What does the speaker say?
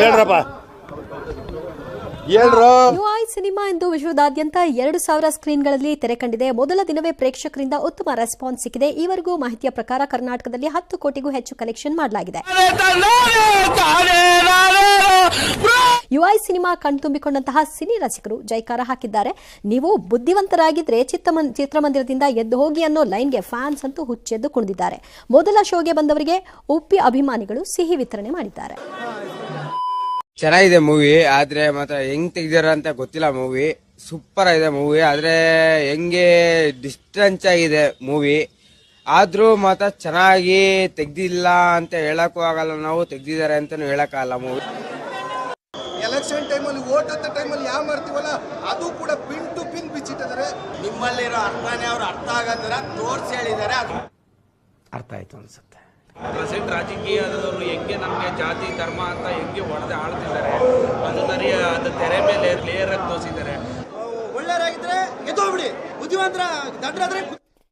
ಹೇಳ್ರಪ್ಪ. UI cinema ಎಂದು ವಿಶ್ವದಾದ್ಯಂತ ಎರಡು ಸಾವಿರ ಸ್ಕ್ರೀನ್ಗಳಲ್ಲಿ ತೆರೆ ಕಂಡಿದೆ. ಮೊದಲ ದಿನವೇ ಪ್ರೇಕ್ಷಕರಿಂದ ಉತ್ತಮ ರೆಸ್ಪಾನ್ಸ್ ಸಿಕ್ಕಿದೆ. ಈವರೆಗೂ ಮಾಹಿತಿಯ ಪ್ರಕಾರ ಕರ್ನಾಟಕದಲ್ಲಿ ಹತ್ತು ಕೋಟಿಗೂ ಹೆಚ್ಚು ಕಲೆಕ್ಷನ್ ಮಾಡಲಾಗಿದೆ. ಯುಐ ಸಿನಿಮಾ ಕಣ್ತುಂಬಿಕೊಂಡಂತಹ ಸಿನಿ ರಸಿಕರು ಜೈಕಾರ ಹಾಕಿದ್ದಾರೆ. ನೀವು ಬುದ್ಧಿವಂತರಾಗಿದ್ರೆ ಚಿತ್ರಮಂದಿರದಿಂದ ಎದ್ದು ಹೋಗಿ ಅನ್ನೋ ಲೈನ್ಗೆ ಫ್ಯಾನ್ಸ್ ಅಂತೂ ಹುಚ್ಚೆದ್ದು ಕುಣಿದಿದ್ದಾರೆ. ಮೊದಲ ಶೋಗೆ ಬಂದವರಿಗೆ ಉಪ್ಪಿ ಅಭಿಮಾನಿಗಳು ಸಿಹಿ ವಿತರಣೆ ಮಾಡಿದ್ದಾರೆ. ಚೆನ್ನಾಗಿದೆ ಮೂವಿ ಆದ್ರೆ ಮಾತ್ರ ಹೆಂಗ್ ತೆಗ್ದಿರ ಅಂತ ಗೊತ್ತಿಲ್ಲ ಮೂವಿ ಸೂಪರ್ ಆಗಿದೆ ಮೂವಿ ಆದ್ರೆ ಹೆಂಗೆ ಡಿಸ್ಟೆನ್ಸ್ ಆಗಿದೆ ಮೂವಿ ಆದ್ರೂ ಮಾತ್ರ ಚೆನ್ನಾಗಿ ತೆಗ್ದಿಲ್ಲ ಅಂತ ಹೇಳಕ್ಕೂ ಆಗಲ್ಲ ನಾವು ತೆಗ್ದಿದ್ದಾರೆ ಅಂತಾನು ಹೇಳಕ್ಕಾಗಲ್ಲ ಮೂವಿ ಎಲೆಕ್ಷನ್ ಟೈಮಲ್ಲಿ ಓಟ್ ಅಂತ ಟೈಮಲ್ಲಿ ಯಾವ ಮಾಡ್ತೀವಲ್ಲ ಅದು ಕೂಡ ಪಿನ್ ಟು ಪಿನ್ ಬಿಚ್ಚಿಟ್ಟಿದ್ದಾರೆ. ನಿಮ್ಮಲ್ಲಿರೋ ಅರ್ಥನೇ ಅವ್ರು ಅರ್ಥ ಆಗಂದ್ರೆ ತೋರ್ಸಿ ಹೇಳಿದ್ದಾರೆ ಅದು ಅರ್ಥ ಆಯ್ತು ಅನ್ಸುತ್ತೆ. ಪ್ರೆಸೆಂಟ್ ರಾಜಕೀಯದವರು ಹೆಂಗೆ ನಮಗೆ ಜಾತಿ, ಧರ್ಮ ಅಂತ ಹೆಂಗೆ ಹೊಡೆದು ಆಳ್ತಿದ್ದಾರೆ? ನರಿ, ಅದು ತೆರೆ ಮೇಲೆ ಲೇಯರ್ ಆಗಿ ತೋರಿಸಿದ್ದಾರೆ. ಒಳ್ಳೆಯರಾಗಿದ್ರೆ ಎದ್ದೋಗ್ಬಿಡಿ ಬುದ್ಧಿವಂತರ ದಡ್ರಾದ್ರೆ